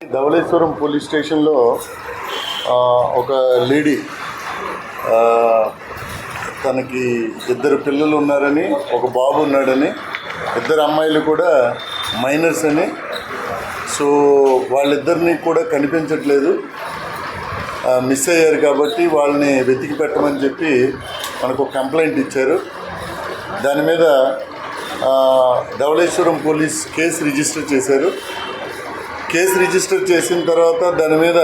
Dhavaleswaram police స్టేషన్లో ఆ, ఒక లేడీ తనకి ఇద్దరు పిల్లలు ఉన్నారని ఒక బాబు ఉన్నాడని ఇద్దరు అమ్మాయిలు కూడా మైనర్స్ అని. సో వాళ్ళిద్దరిని కూడా కనిపించట్లేదు. మిస్ అయ్యారు కాబట్టి వాళ్ళని వెతికి పెట్టమని చెప్పి మనకు ఒక కంప్లైంట్ ఇచ్చారు. దాని మీద ధవళేశ్వరం పోలీస్ కేసు రిజిస్టర్ చేశారు. కేసు రిజిస్టర్ చేసిన తర్వాత దాని మీద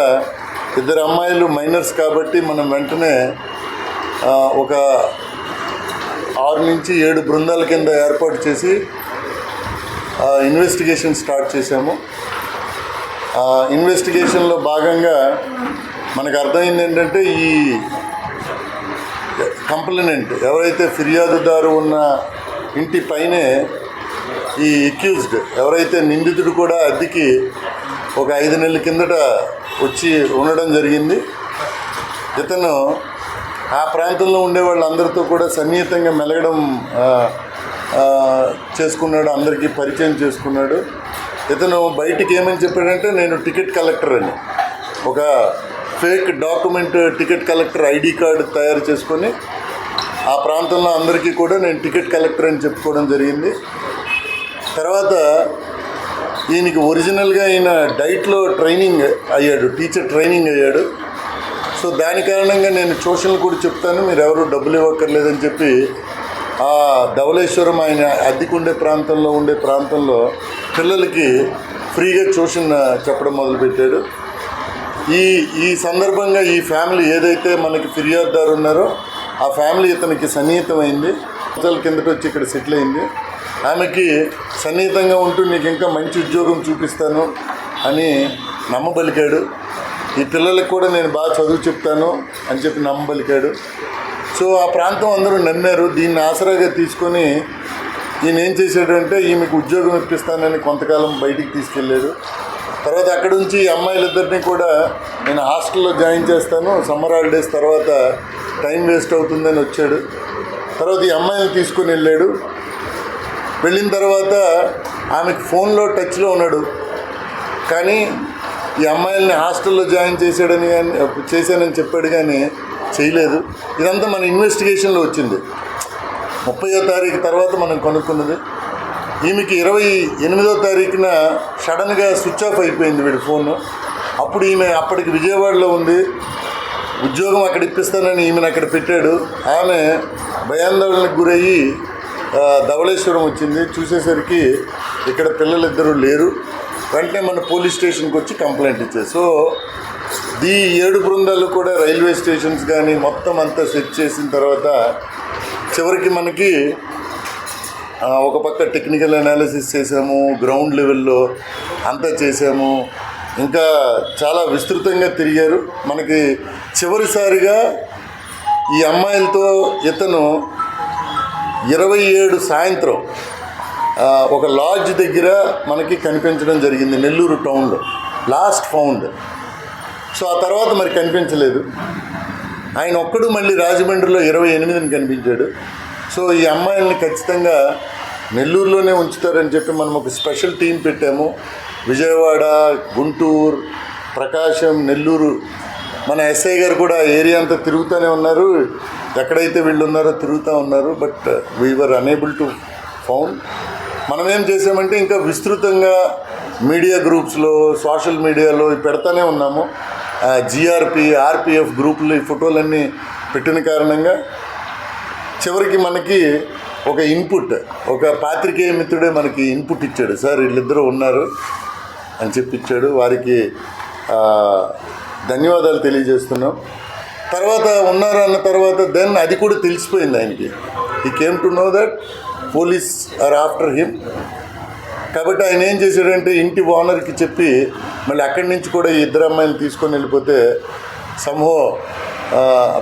ఇద్దరు అమ్మాయిలు మైనర్స్ కాబట్టి మనం వెంటనే ఒక ఆరు నుంచి ఏడు బృందాల కింద ఏర్పాటు చేసి ఇన్వెస్టిగేషన్ స్టార్ట్ చేశాము. ఇన్వెస్టిగేషన్లో భాగంగా మనకు అర్థమైంది ఏంటంటే ఈ కంప్లైనెంట్ ఎవరైతే ఫిర్యాదుదారు ఉన్న ఇంటి పైనే ఈ ఎక్యూజ్డ్ ఎవరైతే నిందితుడు కూడా అద్దెకి ఒక ఐదు నెలల కిందట వచ్చి ఉండడం జరిగింది. ఇతను ఆ ప్రాంతంలో ఉండే వాళ్ళందరితో కూడా సన్నిహితంగా మెలగడం చేసుకున్నాడు అందరికీ పరిచయం చేసుకున్నాడు. ఇతను బయటికి ఏమని చెప్పాడంటే నేను టికెట్ కలెక్టర్ అని. ఒక fake document ticket collector ID card తయారు చేసుకొని ఆ ప్రాంతంలో అందరికీ కూడా నేను టికెట్ కలెక్టర్ అని చెప్పుకోవడం జరిగింది. తర్వాత ఈయనకి ఒరిజినల్గా ఈయన డైట్లో ట్రైనింగ్ అయ్యాడు టీచర్ ట్రైనింగ్ అయ్యాడు. సో దాని కారణంగా నేను ట్యూషన్లు కూడా చెప్తాను మీరు ఎవరు డబ్బులు ఇవ్వక్కర్లేదని చెప్పి ఆ ధవళేశ్వరం ఆయన అద్దెకుండే ప్రాంతంలో ఉండే ప్రాంతంలో పిల్లలకి ఫ్రీగా ట్యూషన్ చెప్పడం మొదలుపెట్టాడు. ఈ ఈ సందర్భంగా ఈ ఫ్యామిలీ ఏదైతే మనకి ఫిర్యాదుదారు ఉన్నారో ఆ ఫ్యామిలీ ఇతనికి సన్నిహితమైంది. సంవత్సరాల కిందట వచ్చి ఇక్కడ సెటిల్ అయింది. ఆమెకి సన్నిహితంగా ఉంటూ నీకు ఇంకా మంచి ఉద్యోగం చూపిస్తాను అని నమ్మబలికాడు. ఈ పిల్లలకు కూడా నేను బాగా చదువు చెప్తాను అని చెప్పి నమ్మబలికాడు. సో ఆ ప్రాంతం అందరూ నమ్మారు. దీన్ని ఆసరాగా తీసుకొని ఈయన ఏం చేశాడంటే ఈమెకు ఉద్యోగం ఇప్పిస్తానని కొంతకాలం బయటికి తీసుకెళ్ళాడు. తర్వాత అక్కడ నుంచి ఈ అమ్మాయిలిద్దరిని కూడా నేను హాస్టల్లో జాయిన్ చేస్తాను. సమ్మర్ హాలిడేస్ తర్వాత టైం వేస్ట్ అవుతుందని వచ్చాడు. తర్వాత ఈ అమ్మాయిని తీసుకొని వెళ్ళాడు. వెళ్ళిన తర్వాత ఆమెకు ఫోన్లో టచ్లో ఉన్నాడు. కానీ ఈ అమ్మాయిల్ని హాస్టల్లో జాయిన్ చేశాడని కానీ చేశానని చెప్పాడు కానీ చేయలేదు. ఇదంతా మన ఇన్వెస్టిగేషన్లో వచ్చింది. ముప్పయో తారీఖు తర్వాత మనం కనుక్కున్నది. ఈమెకి ఇరవై ఎనిమిదో తారీఖున సడన్గా స్విచ్ ఆఫ్ అయిపోయింది వీడి ఫోన్. అప్పుడు ఈమె అప్పటికి విజయవాడలో ఉంది. ఉద్యోగం అక్కడ ఇప్పిస్తానని ఈమెను అక్కడ పెట్టాడు. ఆమె భయాందోళనకు గురయ్యి ధవళేశ్వరం వచ్చింది. చూసేసరికి ఇక్కడ పిల్లలిద్దరూ లేరు. వెంటనే మన పోలీస్ స్టేషన్కి వచ్చి కంప్లైంట్ ఇచ్చారు. సో ఈ ఏడు బృందాలు కూడా రైల్వే స్టేషన్స్ కానీ మొత్తం అంతా సెట్ చేసిన తర్వాత చివరికి మనకి ఒక పక్క టెక్నికల్ అనాలిసిస్ చేసాము గ్రౌండ్ లెవెల్లో అంతా చేసాము ఇంకా చాలా విస్తృతంగా తిరిగారు. మనకి చివరిసారిగా ఈ అమ్మాయిలతో ఇతను ఇరవై ఏడు సాయంత్రం ఒక లాడ్జ్ దగ్గర మనకి కనిపించడం జరిగింది నెల్లూరు టౌన్లో. Last found. సో ఆ తర్వాత మరి కనిపించలేదు. ఆయన ఒక్కడు మళ్ళీ రాజమండ్రిలో ఇరవై ఎనిమిదిని కనిపించాడు. సో ఈ అమ్మాయిల్ని ఖచ్చితంగా నెల్లూరులోనే ఉంచుతారని చెప్పి మనం ఒక స్పెషల్ టీం పెట్టాము. విజయవాడ గుంటూరు ప్రకాశం నెల్లూరు. మన ఎస్ఐ గారు కూడా ఏరియా అంతా తిరుగుతూనే ఉన్నారు. ఎక్కడైతే వీళ్ళు ఉన్నారో తిరుగుతూ ఉన్నారు but we're unable to found మనం ఏం చేసామంటే ఇంకా విస్తృతంగా మీడియా గ్రూప్స్లో సోషల్ మీడియాలో పెడతానే ఉన్నాము. జిఆర్పి ఆర్పిఎఫ్ గ్రూపులు ఈ ఫోటోలన్నీ పెట్టిన కారణంగా చివరికి మనకి ఒక ఇన్పుట్ ఒక పాత్రికేయ మిత్రుడే మనకి ఇన్పుట్ ఇచ్చాడు. సార్ వీళ్ళిద్దరూ ఉన్నారు అని చెప్పి ఇచ్చాడు. వారికి ధన్యవాదాలు తెలియజేస్తున్నాం. తర్వాత ఉన్నారు అన్న తర్వాత దెన్ అది కూడా తెలిసిపోయింది ఆయనకి. He came to know that police are after him కాబట్టి ఆయన ఏం చేశాడంటే ఇంటి ఓనర్కి చెప్పి మళ్ళీ అక్కడి నుంచి కూడా ఈ ఇద్దరు అమ్మాయిని తీసుకొని వెళ్ళిపోతే సంహో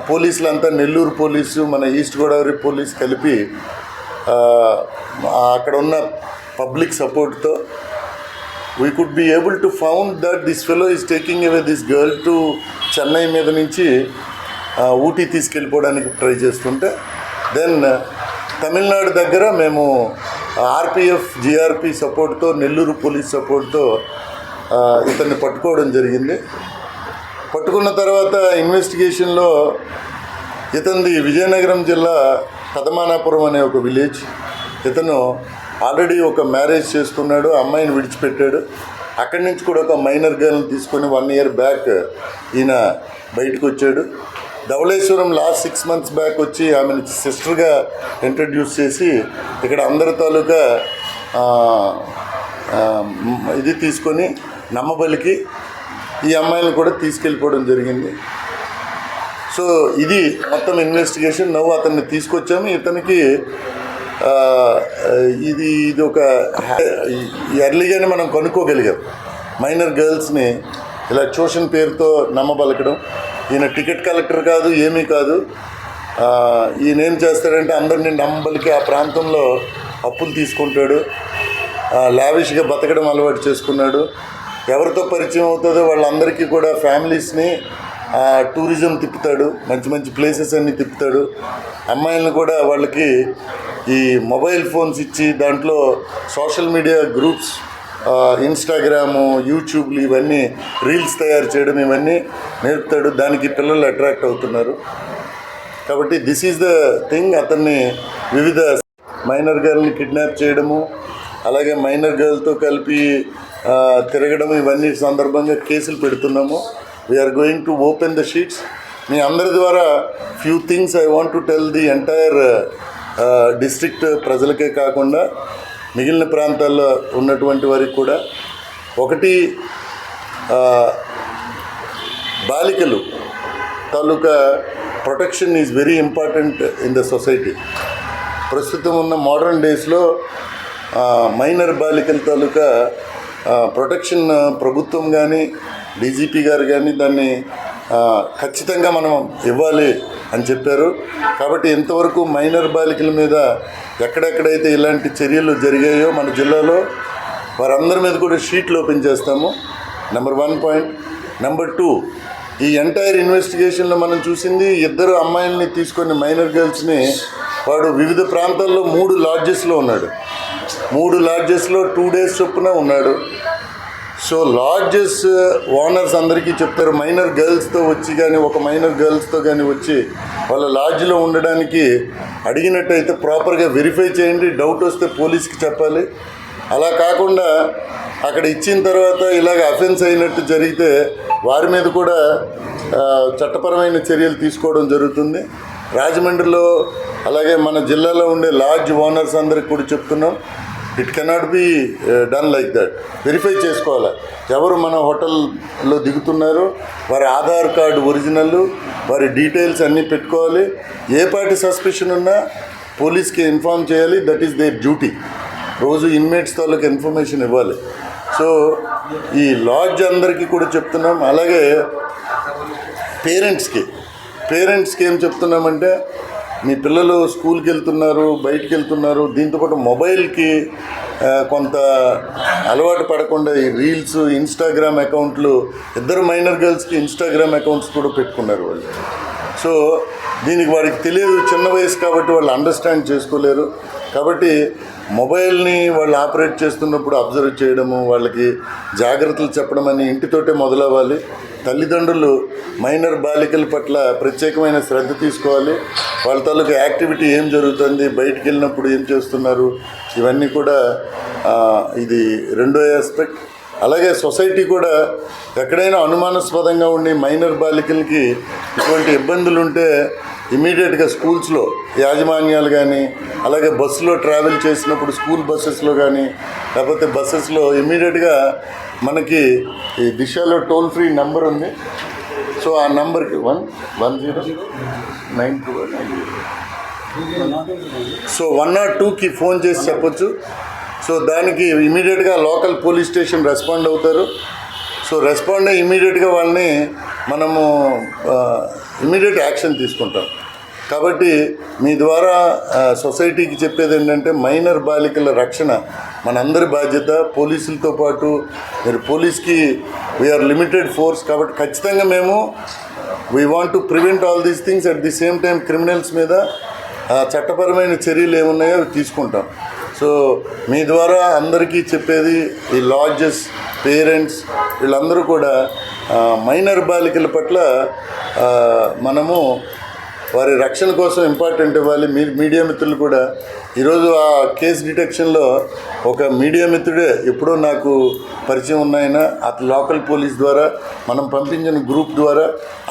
పోలీసులంతా నెల్లూరు పోలీసు మన ఈస్ట్ గోదావరి పోలీస్ కలిపి అక్కడ ఉన్న పబ్లిక్ సపోర్ట్తో we could be able to found that this fellow is taking away this girl to Chennai మీద నుంచి ఊటీ తీసుకెళ్ళిపోవడానికి ట్రై చేస్తుంటే దెన్ uh, తమిళనాడు దగ్గర మేము ఆర్పిఎఫ్ జిఆర్పి సపోర్ట్తో నెల్లూరు పోలీస్ సపోర్ట్తో ఇతన్ని పట్టుకోవడం జరిగింది. పట్టుకున్న తర్వాత ఇన్వెస్టిగేషన్లో ఇతనిది విజయనగరం జిల్లా కదమానాపురం అనే ఒక విలేజ్. ఇతను ఆల్రెడీ ఒక మ్యారేజ్ చేస్తున్నాడు అమ్మాయిని విడిచిపెట్టాడు. అక్కడి నుంచి కూడా ఒక మైనర్ గర్ల్ని తీసుకొని వన్ ఇయర్ బ్యాక్ ఈయన బయటకు వచ్చాడు Dowleswaram last six months back వచ్చి ఆమెను సిస్టర్గా ఇంట్రడ్యూస్ చేసి ఇక్కడ అందరి తాలూకా ఇది తీసుకొని నమ్మబలికి ఈ అమ్మాయిని కూడా తీసుకెళ్ళిపోవడం జరిగింది. సో ఇది మొత్తం ఇన్వెస్టిగేషన్ నవ్వు అతన్ని తీసుకొచ్చాము. ఇతనికి ఇది ఇది ఒక ఎర్లీగానే మనం కనుక్కోగలిగాం. మైనర్ గర్ల్స్ని ఇలా ట్యూషన్ పేరుతో నమ్మబలకడం. ఈయన టికెట్ కలెక్టర్ కాదు ఏమీ కాదు. ఈయన ఏం చేస్తాడంటే అందరినీ నమ్మబలికి ఆ ప్రాంతంలో అప్పులు తీసుకుంటాడు. లావిష్గా బతకడం అలవాటు చేసుకున్నాడు. ఎవరితో పరిచయం అవుతుందో వాళ్ళందరికీ కూడా ఫ్యామిలీస్ని టూరిజం తిప్పుతాడు. మంచి మంచి ప్లేసెస్ అన్నీ తిప్పుతాడు. అమ్మాయిలను కూడా వాళ్ళకి ఈ మొబైల్ ఫోన్స్ ఇచ్చి దాంట్లో సోషల్ మీడియా గ్రూప్స్ ఇన్స్టాగ్రాము యూట్యూబ్లు ఇవన్నీ రీల్స్ తయారు చేయడం ఇవన్నీ నేర్పుతాడు. దానికి పిల్లలు అట్రాక్ట్ అవుతున్నారు. కాబట్టి దిస్ ఈజ్ ద థింగ్ అతన్ని వివిధ మైనర్ గర్ల్ని కిడ్నాప్ చేయడము అలాగే మైనర్ గర్ల్తో కలిపి తిరగడం ఇవన్నీ సందర్భంగా కేసులు పెడుతున్నాము. We're going to open the sheets మీ అందరి ద్వారా few things I want to tell the entire district ప్రజలకే కాకుండా మిగిలిన ప్రాంతాల్లో ఉన్నటువంటి వారికి కూడా ఒకటి బాలికలు తాలూకా protection is very important in the society. ప్రస్తుతం ఉన్న మోడర్న్ డేస్లో మైనర్ బాలికల తాలూకా ప్రొటెక్షన్ ప్రభుత్వం కానీ డీజీపీ గారు కానీ దాన్ని ఖచ్చితంగా మనం ఇవ్వాలి. అని చెప్పారు. కాబట్టి ఇంతవరకు మైనర్ బాలికల మీద ఎక్కడెక్కడైతే ఇలాంటి చర్యలు జరిగాయో మన జిల్లాలో వారందరి మీద కూడా షీట్లు ఓపెన్ చేస్తాము. Number one point number two ఈ ఎంటైర్ ఇన్వెస్టిగేషన్లో మనం చూసింది ఇద్దరు అమ్మాయిల్ని తీసుకొని మైనర్ గర్ల్స్ని వాడు వివిధ ప్రాంతాల్లో మూడు లాడ్జెస్లో ఉన్నాడు. మూడు లాడ్జెస్లో టూ డేస్ చొప్పున ఉన్నాడు. సో లాడ్జెస్ ఓనర్స్ అందరికీ చెప్తారు మైనర్ గర్ల్స్తో వచ్చి కానీ ఒక మైనర్ గర్ల్స్తో కానీ వచ్చి వాళ్ళ లాడ్జ్లో ఉండడానికి అడిగినట్టయితే ప్రాపర్గా వెరిఫై చేయండి డౌట్ వస్తే పోలీస్కి చెప్పాలి. అలా కాకుండా అక్కడ ఇచ్చిన తర్వాత ఇలాగ అఫెన్స్ అయినట్టు జరిగితే వారి మీద కూడా చట్టపరమైన చర్యలు తీసుకోవడం జరుగుతుంది. రాజమండ్రిలో అలాగే మన జిల్లాలో ఉండే లాడ్జ్ ఓనర్స్ అందరికి కూడా చెప్తున్నాం. It cannot be done like that verify చేసుకోవాలి. ఎవరు మన హోటల్లో దిగుతున్నారు? వారి ఆధార్ కార్డు ఒరిజినల్ వారి డీటెయిల్స్ అన్నీ పెట్టుకోవాలి. ఏ పార్టీ సస్పెషన్ ఉన్నా పోలీస్కి ఇన్ఫామ్ చేయాలి. దట్ ఈస్ దేర్ డ్యూటీ రోజు ఇన్మేట్స్ తాలూకు ఇన్ఫర్మేషన్ ఇవ్వాలి. సో ఈ లాడ్జ్ అందరికీ కూడా చెప్తున్నాం. అలాగే పేరెంట్స్కి పేరెంట్స్కి ఏం చెప్తున్నామంటే మీ పిల్లలు స్కూల్కి వెళ్తున్నారు బయటికి వెళ్తున్నారు దీంతోపాటు మొబైల్కి కొంత అలవాటు పడకుండా ఈ రీల్స్ ఇన్స్టాగ్రామ్ అకౌంట్లు ఇద్దరు మైనర్ గర్ల్స్కి ఇన్స్టాగ్రామ్ అకౌంట్స్ కూడా పెట్టుకున్నారు వాళ్ళు. సో దీనికి వాడికి తెలియదు చిన్న వయసు కాబట్టి వాళ్ళు అండర్స్టాండ్ చేసుకోలేరు. కాబట్టి మొబైల్ని వాళ్ళు ఆపరేట్ చేస్తున్నప్పుడు అబ్జర్వ్ చేయడము వాళ్ళకి జాగ్రత్తలు చెప్పడం అని ఇంటితోటే మొదలవ్వాలి. తల్లిదండ్రులు మైనర్ బాలికల పట్ల ప్రత్యేకమైన శ్రద్ధ తీసుకోవాలి. వాళ్ళ తాలూకు యాక్టివిటీ ఏం జరుగుతుంది బయటికి వెళ్ళినప్పుడు ఏం చేస్తున్నారు ఇవన్నీ కూడా ఇది రెండో ఆస్పెక్ట్ అలాగే సొసైటీ కూడా ఎక్కడైనా అనుమానాస్పదంగా ఉండి మైనర్ బాలికలకి ఇటువంటి ఇబ్బందులు ఉంటే ఇమీడియట్గా స్కూల్స్లో యాజమాన్యాలు కానీ అలాగే బస్సులో ట్రావెల్ చేసినప్పుడు స్కూల్ బస్సెస్లో కానీ లేకపోతే బస్సెస్లో ఇమీడియట్గా మనకి ఈ దిశలో టోల్ ఫ్రీ నెంబర్ ఉంది. సో ఆ నెంబర్కి one one zero nine two so one nought టూకి ఫోన్ చేసి చెప్పొచ్చు. సో దానికి ఇమీడియట్గా లోకల్ పోలీస్ స్టేషన్ రెస్పాండ్ అవుతారు. సో రెస్పాండ్ అయ్యి ఇమీడియట్గా వాళ్ళని మనము ఇమీడియట్ యాక్షన్ తీసుకుంటాం. కాబట్టి మీ ద్వారా సొసైటీకి చెప్పేది ఏంటంటే మైనర్ బాలికల రక్షణ మనందరి బాధ్యత. పోలీసులతో పాటు మీరు పోలీస్కి వీఆర్ లిమిటెడ్ ఫోర్స్ కాబట్టి ఖచ్చితంగా మేము we want to prevent all these things at the same time criminals మీద చట్టపరమైన చర్యలు ఏమున్నాయో అవి తీసుకుంటాం. సో మీ ద్వారా అందరికీ చెప్పేది ఈ లాడ్జెస్ పేరెంట్స్ వీళ్ళందరూ కూడా మైనర్ బాలికల పట్ల మనము వారి రక్షణ కోసం ఇంపార్టెంట్ ఇవ్వాలి. మీ మీడియా మిత్రులు కూడా. ఈరోజు ఆ కేసు డిటెక్షన్లో ఒక మీడియా మిత్రుడే ఎప్పుడో నాకు పరిచయం ఉన్నాయన అతను లోకల్ పోలీస్ ద్వారా మనం పంపించిన గ్రూప్ ద్వారా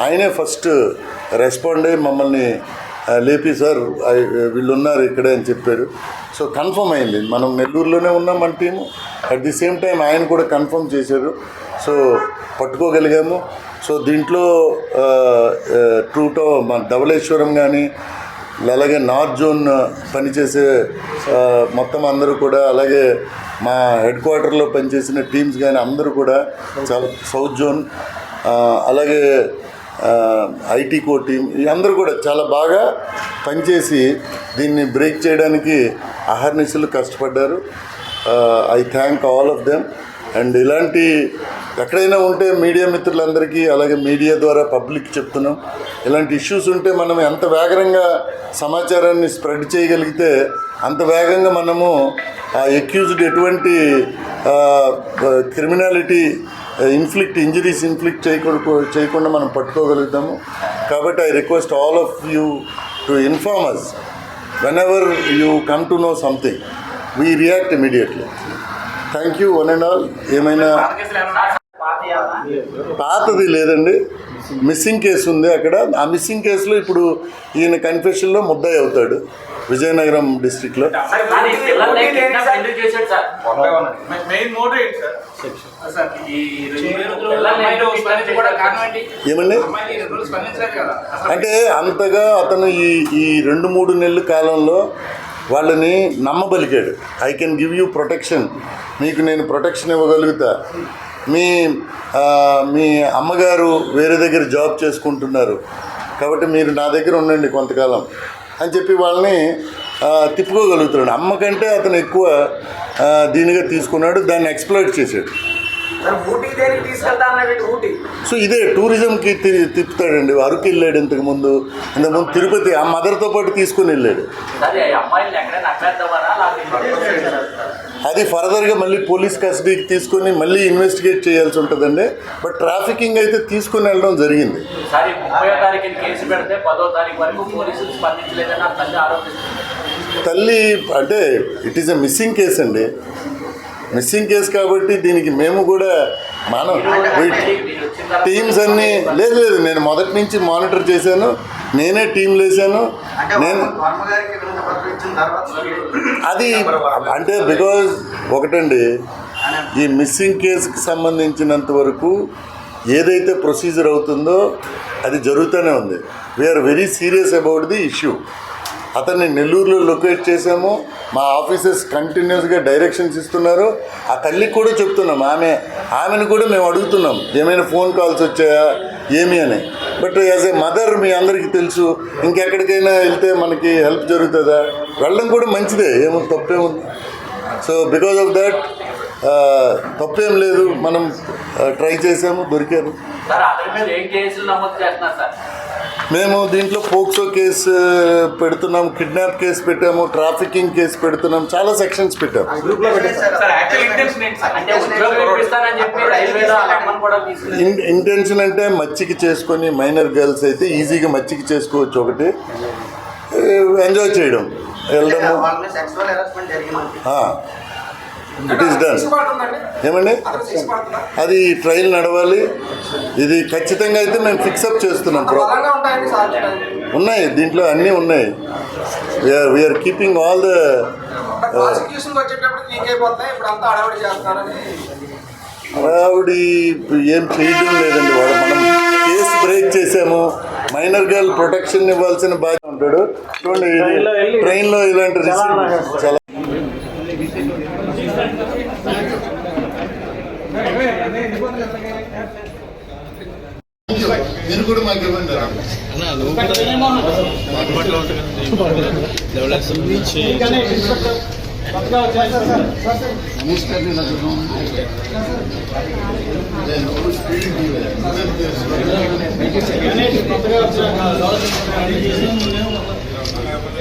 ఆయనే ఫస్ట్ రెస్పాండ్ అయ్యి మమ్మల్ని లేపి సార్ వీళ్ళు ఉన్నారు ఇక్కడే అని చెప్పారు. సో కన్ఫర్మ్ అయింది. మనం నెల్లూరులోనే ఉన్నాం మన team. At the same time ఆయన కూడా కన్ఫర్మ్ చేశారు. సో పట్టుకోగలిగాము. సో దీంట్లో టూటో ట్రూటో మన ధవళేశ్వరం కానీ అలాగే నార్త్ జోన్ పనిచేసే మొత్తం అందరూ కూడా అలాగే మా హెడ్ క్వార్టర్లో పనిచేసిన టీమ్స్ కానీ అందరూ కూడా చాలా సౌత్ జోన్ అలాగే ఐటీ కో టీం అందరూ కూడా చాలా బాగా పనిచేసి దీన్ని బ్రేక్ చేయడానికి అహర్నిశలు కష్టపడ్డారు. I thank all of them. And ఇలాంటి ఎక్కడైనా ఉంటే మీడియా మిత్రులందరికీ అలాగే మీడియా ద్వారా పబ్లిక్ చెప్తున్నాం. ఇలాంటి ఇష్యూస్ ఉంటే మనం ఎంత వేగంగా సమాచారాన్ని స్ప్రెడ్ చేయగలిగితే అంత వేగంగా మనము ఆ ఎక్యూజ్డ్ ఎటువంటి క్రిమినాలిటీ ఇన్ఫ్లిక్ట్ ఇంజరీస్ ఇన్ఫ్లిక్ట్ చేయకూడదు చేయకుండా మనం పట్టుకోగలుగుతాము. కాబట్టి I request all of you to inform us whenever you come to know something we react immediately thank you one and all ఏమైనా పాతది లేదండి. మిస్సింగ్ కేసు ఉంది అక్కడ. ఆ మిస్సింగ్ కేసులో ఇప్పుడు ఈయన కన్ఫెషన్లో ముద్దాయి అవుతాడు. విజయనగరం డిస్టిక్లో ఏమండి? అంటే అంతగా అతను ఈ ఈ రెండు మూడు నెలల కాలంలో వాళ్ళని నమ్మబలికాడు I can give you protection మీకు నేను ప్రొటెక్షన్ ఇవ్వగలుగుతా. మీ మీ అమ్మగారు వేరే దగ్గర జాబ్ చేసుకుంటున్నారు. కాబట్టి మీరు నా దగ్గర ఉండండి కొంతకాలం అని చెప్పి వాళ్ళని తిప్పుకోగలుగుతున్నాడు. అమ్మకంటే అతను ఎక్కువ దీనిగా తీసుకున్నాడు దాన్ని ఎక్స్ప్లోర్ చేశాడు. ఊటీ దేనికి తీసుకెళ్తా అన్నట్టు ఊటీ? సో ఇదే టూరిజంకి తిప్పుతాడండి. అరకు వెళ్ళాడు ఇంతకుముందు ఇంతకుముందు తిరుపతి ఆ మదర్తో పాటు తీసుకుని వెళ్ళాడు. అది ఫర్దర్గా మళ్ళీ పోలీస్ కస్టడీకి తీసుకొని మళ్ళీ ఇన్వెస్టిగేట్ చేయాల్సి ఉంటుందండి. బట్ ట్రాఫికింగ్ అయితే తీసుకుని వెళ్ళడం జరిగింది. కేసు పెడితే వరకు పోలీసులు స్పందించలేదని తల్లి అంటే it is a missing case అండి. మిస్సింగ్ కేసు కాబట్టి దీనికి మేము కూడా మనం టీమ్స్ అన్నీ లేదు లేదు నేను మొదటి నుంచి మానిటర్ చేశాను. నేనే టీంలు వేసాను అంటే నేను అది అంటే బికాజ్ ఒకటండి ఈ మిస్సింగ్ కేసుకి సంబంధించినంత వరకు ఏదైతే ప్రొసీజర్ అవుతుందో అది జరుగుతూనే ఉంది. We're very serious about the issue అతన్ని నెల్లూరులో లొకేట్ చేసాము మా ఆఫీసర్స్ కంటిన్యూస్గా డైరెక్షన్స్ ఇస్తున్నారు. ఆ తల్లికి కూడా చెప్తున్నాం ఆమె ఆమెను కూడా మేము అడుగుతున్నాం ఏమైనా ఫోన్ కాల్స్ వచ్చాయా ఏమి అని. బట్ యాజ్ ఏ మదర్ మీ అందరికీ తెలుసు ఇంకెక్కడికైనా వెళ్తే మనకి హెల్ప్ జరుగుతుందా? వెళ్ళడం కూడా మంచిదే ఏమో తప్పేముంది. సో బికాజ్ ఆఫ్ దట్ తప్పేం లేదు మనం ట్రై చేసాము దొరికారు మేము దీంట్లో పోక్సో కేసు పెడుతున్నాం కిడ్నాప్ కేసు పెట్టాము ట్రాఫికింగ్ కేసు పెడుతున్నాం చాలా సెక్షన్స్ ఇన్ ఇంటెన్షన్ అంటే మచ్చికి చేసుకొని మైనర్ గర్ల్స్ అయితే ఈజీగా మచ్చికి చేసుకోవచ్చు ఒకటి. ఎంజాయ్ చేయడం. వెళ్ళడము వాళ్ళని సెక్సువల్ హెరాస్మెంట్ జరిగింది ఇట్ ఈస్ డన్ ఏమండి? అది ట్రయల్ నడవాలి. ఇది ఖచ్చితంగా అయితే మేము ఫిక్సప్ చేస్తున్నాం ప్రో ఉన్నాయి దీంట్లో అన్నీ ఉన్నాయి. వీఆర్ కీపింగ్ ఆల్ ద ఆవిడ ఏం చేయడం లేదండి. వాడు మనం కేసు బ్రేక్ చేసాము. మైనర్ గర్ల్ ప్రొటెక్షన్ ఇవ్వాల్సిన బాధ్యత ఉంటాడు. చూడండి ఇది ట్రైన్లో ఇలాంటి రిసీవ్ చాలా మీరు కూడా మాకు ఇవ్వండి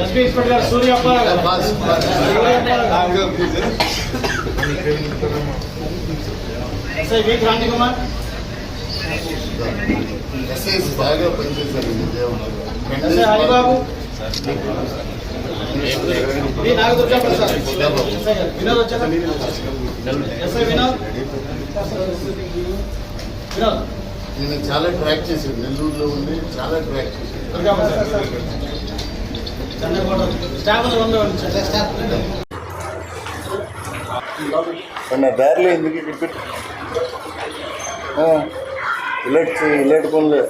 ఎస్పీ ఇన్స్పెక్టర్ గారు సూర్య అప్పారావు గారు. సూర్య అప్పారావు గారు. SI V Kranthi Kumar SIs బాగా పనిచేశారండి ఎస్ఐ నేను చాలా ట్రాక్ చేశాను నెల్లూరులో ఉండి చాలా ట్రాక్ చేశాను నా దారిలో ఎందుకు ఇక్కడ పెట్టు ఆ, ఇలాంటి ఇలాంటి పనులే